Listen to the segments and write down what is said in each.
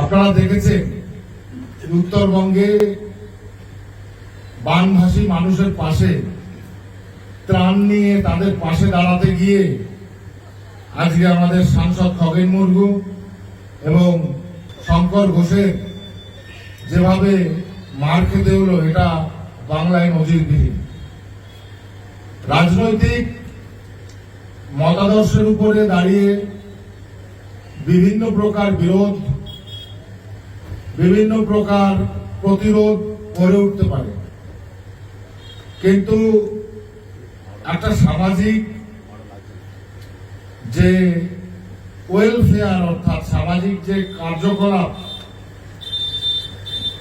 আপনারা দেখেছেন উত্তরবঙ্গে বানভাসী মানুষের পাশে ত্রাণ নিয়ে তাদের পাশে দাঁড়াতে গিয়ে আজকে আমাদের সাংসদ খগেন মুর্মু এবং শঙ্কর ঘোষের যেভাবে মার খেতে হলো, এটা বাংলায় নজিরবিহীন। রাজনৈতিক মতাদর্শের উপরে দাঁড়িয়ে বিভিন্ন প্রকার বিরোধ বিভিন্ন প্রকার প্রতিরোধ করে উঠতে পারে। কিন্তু একটা সামাজিক যে ওয়েলফেয়ার অর্থাৎ সামাজিক যে কার্যকলাপ,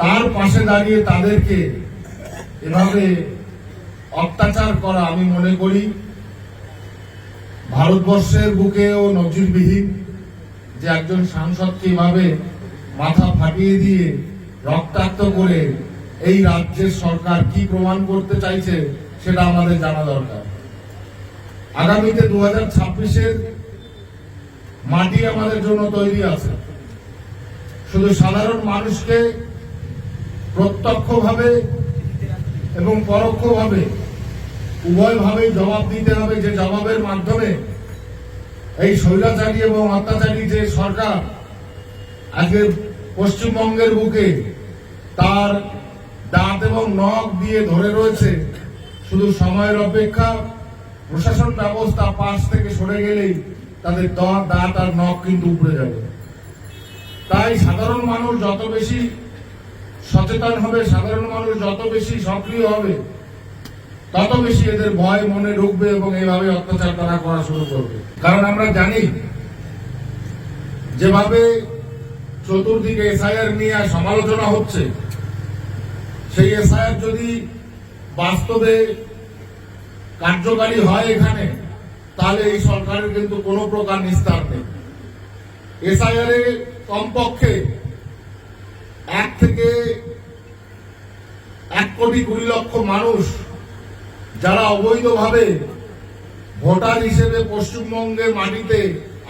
তার পাশে দাঁড়িয়ে তাদেরকে এভাবে অত্যাচার করা আমি মনে করি। ভারতবর্ষের বুকেও নজিরবিহীন যে একজন সাংসদকে এভাবে মাথা ফাটিয়ে দিয়ে রক্তাক্ত করে এই রাজ্যের সরকার কি প্রমাণ করতে চাইছে সেটা আমাদের জানা দরকার। আগামীতে দু হাজার ছাব্বিশের মাটি আমাদের জন্য তৈরি আছে। শুধু সাধারণ মানুষকে প্রত্যক্ষভাবে এবং পরোক্ষভাবে উভয়ভাবেই জবাব দিতে হবে যে জবাবের মাধ্যমে এই স্বৈরাচারী এবং অত্যাচারী যে সরকার আজকে পশ্চিমবঙ্গের বুকে তার দাঁত এবং নখ দিয়ে ধরে রয়েছে, শুধু সময়ের অপেক্ষা, প্রশাসন ব্যবস্থা পাশ থেকে সরে গেলেই তাদের দাঁত আর নখ কিন্তু উপড়ে যাবে। তাই সাধারণ মানুষ যত বেশি সচেতন হবে, সাধারণ মানুষ যত বেশি সক্রিয় হবে, তত বেশি এদের ভয় মনে ঢুকবে এবং এইভাবে অত্যাচার তারা করা শুরু করবে। কারণ আমরা জানি, যেভাবে চতুর্দিকে এসআইআর নিয়ে সমালোচনা হচ্ছে। সেই এসআইআর যদি বাস্তবে কার্যকারী হয় এখানে, তাহলে এই সরকারের কিন্তু কোনো প্রকার নিস্তার নেই। এসআইআর এ কমপক্ষে এক থেকে এক কোটি কুড়ি লক্ষ মানুষ যারা অবৈধভাবে ভোটার হিসেবে পশ্চিমবঙ্গের মাটিতে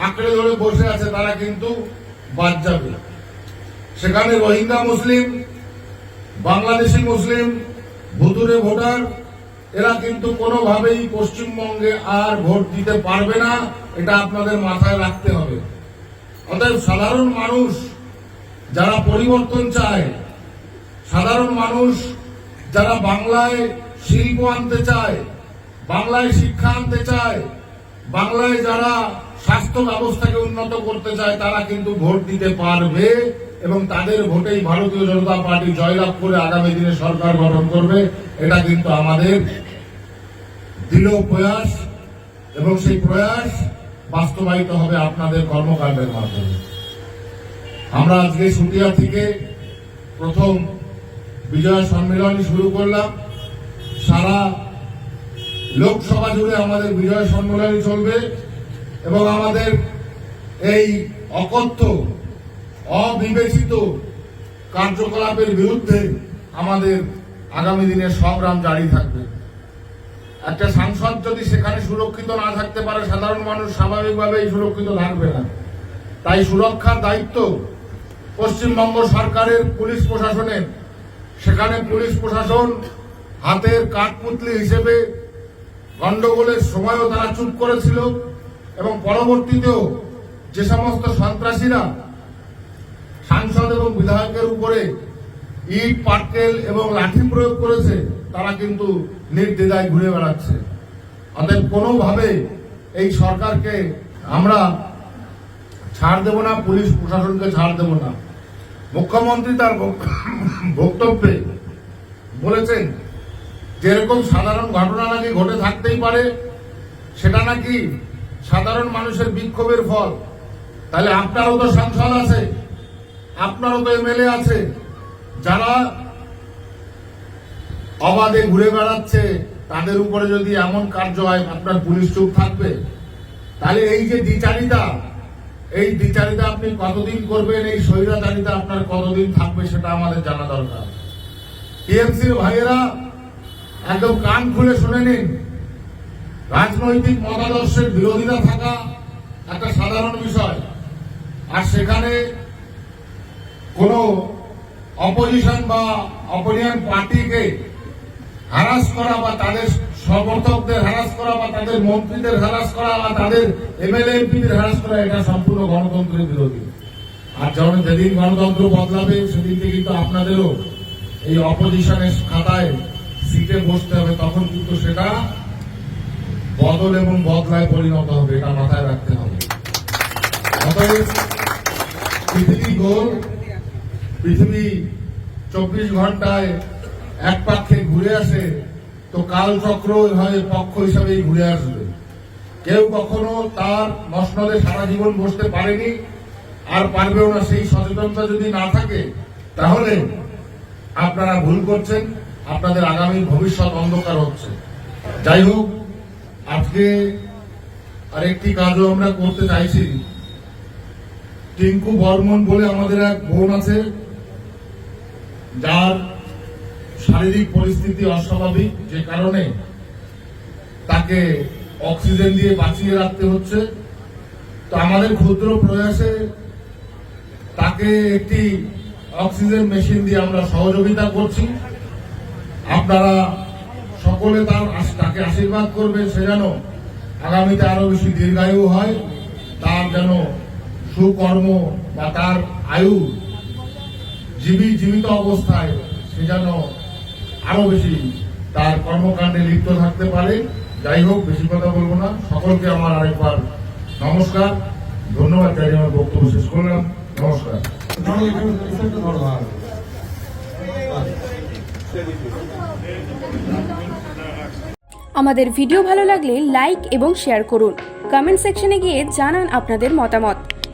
আঁকড়ে ধরে বসে আছে, তারা কিন্তু বাদ যাবে। সেখানে রোহিঙ্গা মুসলিম, বাংলাদেশি মুসলিম, ভুতুরে ভোটার, এরা কিন্তু কোনোভাবেই পশ্চিমবঙ্গে আর ভোট দিতে পারবে না, এটা আপনাদের মাথায় রাখতে হবে। অতএব সাধারণ মানুষ যারা পরিবর্তন চায়, সাধারণ মানুষ যারা বাংলায় শিল্প আনতে চায়, বাংলায় শিক্ষা আনতে চায়, বাংলায় যারা স্বাস্থ্য ব্যবস্থাকে উন্নত করতে চায়, তারা কিন্তু ভোট দিতে পারবে। এবং তাদের ভোটেই ভারতীয় জনতা পার্টি জয়লাভ করে আগামী দিনে সরকার গঠন করবে, এটা কিন্তু আমাদের দৃঢ় প্রয়াস এবং সেই প্রয়াস বাস্তবায়িত হবে আপনাদের কর্মকাণ্ডের মাধ্যমে। আমরা আজকে সুটিয়া থেকে প্রথম বিজয় সম্মেলন শুরু করলাম। সারা লোকসভা জুড়ে আমাদের বিজয় সম্মেলন চলবে এবং আমাদের এই অকথ্য অবিবেচিত কার্যকলাপের বিরুদ্ধে আমাদের আগামী দিনের সংগ্রাম জারি থাকবে। একটা সাংসদ যদি সেখানে সুরক্ষিত না থাকতে পারে, সাধারণ মানুষ স্বাভাবিকভাবেই সুরক্ষিত থাকবে না। তাই সুরক্ষার দায়িত্ব পশ্চিমবঙ্গ সরকারের পুলিশ প্রশাসনের। সেখানে পুলিশ প্রশাসন হাতের কাঠপুতলি হিসেবে গন্ডগোলের সময়ও তারা চুপ করেছিল এবং পরবর্তীতেও যে সমস্ত সন্ত্রাসীরা সাংসদ এবং বিধায়কের উপরে ইট, পাটকেল এবং লাঠি প্রয়োগ করেছে, তারা কিন্তু নির্দ্বিধায় ঘুরে বেড়াচ্ছে। অতএব কোনোভাবে এই সরকারকে আমরা ছাড় দেব না, পুলিশ প্রশাসনকে ছাড় দেব না। মুখ্যমন্ত্রী তার বক্তব্যে বলেছেন যে এরকম সাধারণ ঘটনা নাকি ঘটে থাকতেই পারে, সেটা নাকি সাধারণ মানুষের বিক্ষোভের ফল। তাহলে আপনারও তো সাংসদ আছে। আপনারও তো এমএলএ আছে, যারা অবাধে ঘুরে বেড়াচ্ছে, তাদের উপরে যদি এমন কার্য হয়, আপনার পুলিশ চুপ থাকবে। তাহলে এই যে দ্বিচারিতা, এই দ্বিচারিতা আপনি কতদিন করবেন, এই স্বৈরাচারিতা আপনার কতদিন থাকবে, সেটা আমাদের জানা দরকার। টিএমসির ভাইয়েরা, একদম কান খুলে শুনে নিন। রাজনৈতিক মতাদর্শের বিরোধিতা থাকা একটা সাধারণ বিষয়। আর সেখানে কোন অপোজিশন বা অপোনিয়ন পার্টিকে হ্যারাস করা বা তাদের সমর্থকদের হ্যারাস করা বা তাদের মন্ত্রীদের হ্যারাস করা বা তাদের এমএলএ এমপিদের হ্যারাস করা, এটা সম্পূর্ণ গণতন্ত্রের বিরোধী। আর যখন যেদিন গণতন্ত্র বদলাবে, সেদিন থেকে কিন্তু আপনাদেরও এই অপোজিশনের খাতায় সিটে বসতে হবে, তখন কিন্তু সেটা বদল এবং বদলায় পরিণত হবে, এটা মাথায় রাখতে হবে। অতএব পৃথিবী গোল পৃথিবী চব্বিশ ঘন্টায় এক পাক্ষে ঘুরে আসে, তো কালচক্র হয় পক্ষ হিসাবেই ঘুরে আসবে। কেউ কখনো তার মসনদে সারা জীবন বসতে পারেনি, আর পারবেও না। সেই সচেতনতা যদি না থাকে, তাহলে আপনারা ভুল করছেন, আপনাদের আগামী ভবিষ্যৎ অন্ধকার হচ্ছে। যাই হোক, আজকে আরেকটি কাজও আমরা করতে চাইছি। টিঙ্কু বর্মন বলে আমাদের এক বোন আছে যার শারীরিক পরিস্থিতি অস্বাভাবিক, যে কারণে তাকে অক্সিজেন দিয়ে বাঁচিয়ে রাখতে হচ্ছে। তো আমাদের ক্ষুদ্র প্রয়াসে তাকে একটি অক্সিজেন মেশিন দিয়ে আমরা সহযোগিতা করছি। আপনারা সকলে তার তাকে আশীর্বাদ করবেন, সে যেন আগামীতে আরও বেশি দীর্ঘায়ু হয়, তার যেন সুকর্ম বা তার আয়ু জীবী জীবিত অবস্থায় সে যেন আরও বেশি তার কর্মকাণ্ডে লিপ্ত থাকতে পারে। যাই হোক, বেশি কথা বলব না। সকলকে আমার আরেকবার নমস্কার। ধন্যবাদ জানিয়ে আমার বক্তব্য শেষ করলাম। নমস্কার। আমাদের ভিডিও ভালো লাগলে লাইক এবং শেয়ার করুন। কমেন্ট সেকশনে গিয়ে জানান আপনাদের মতামত।